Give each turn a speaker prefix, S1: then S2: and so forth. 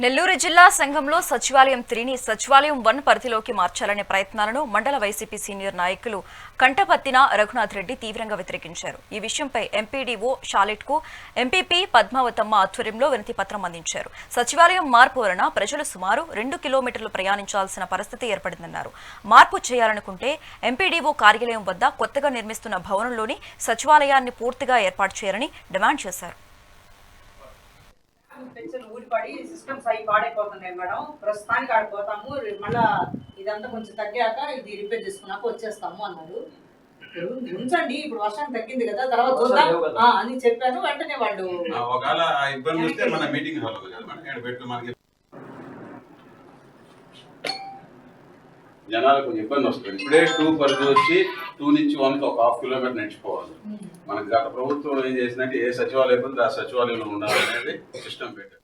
S1: నెల్లూరు జిల్లా సంఘంలో సచివాలయం త్రీని సచివాలయం వన్ పరిధిలోకి మార్చాలనే ప్రయత్నాలను మండల వైసీపీ సీనియర్ నాయకులు కంటపత్తిన రఘునాథ్ రెడ్డి తీవ్రంగా వ్యతిరేకించారు. ఈ విషయంపై ఎంపీడీఓ షాలెట్కు ఎంపీపీ పద్మావతమ్మ ఆధ్వర్యంలో వినతి పత్రం అందించారు. సచివాలయం మార్పు వలన ప్రజలు సుమారు రెండు కిలోమీటర్లు ప్రయాణించాల్సిన పరిస్థితి ఏర్పడిందన్నారు. మార్పు చేయాలనుకుంటే ఎంపీడీఓ కార్యాలయం వద్ద కొత్తగా నిర్మిస్తున్న భవనంలోని సచివాలయాన్ని పూర్తిగా ఏర్పాటు చేయాలని డిమాండ్ చేశారు.
S2: పెన్షన్ ఊడిపడి సిస్టమ్స్ అవి పాడైపోతున్నాయి మేడం. ప్రస్తుతానికి ఆడిపోతాము మళ్ళా ఇదంతా కొంచెం తగ్గాక ఇది రిపేర్ చేసుకున్నాక వచ్చేస్తాము అన్నారు. ఉంచండి ఇప్పుడు వర్షం తగ్గింది కదా తర్వాత చూద్దాం. అని చెప్పాను వెంటనే వాళ్ళు
S3: ఆ, ఒకవేళ ఆ ఇబ్బంది వస్తే మన మీటింగ్ హాల్ ఉంది కదా మేడం ఇక్కడ పెట్టు మనకి. జనాలకు కొంచెం ఇబ్బంది వస్తుంది. ఇప్పుడే టూ పరిధి వచ్చి టూ నుంచి వన్ ఒక హాఫ్ కిలోమీటర్ నడిచిపోవాలి మనకి గత ప్రభుత్వం ఏం చేసిందంటే ఏ సచివాలయం ఉందో ఆ సచివాలయంలో ఉండాలనేది సిస్టమ్ పెట్టారు.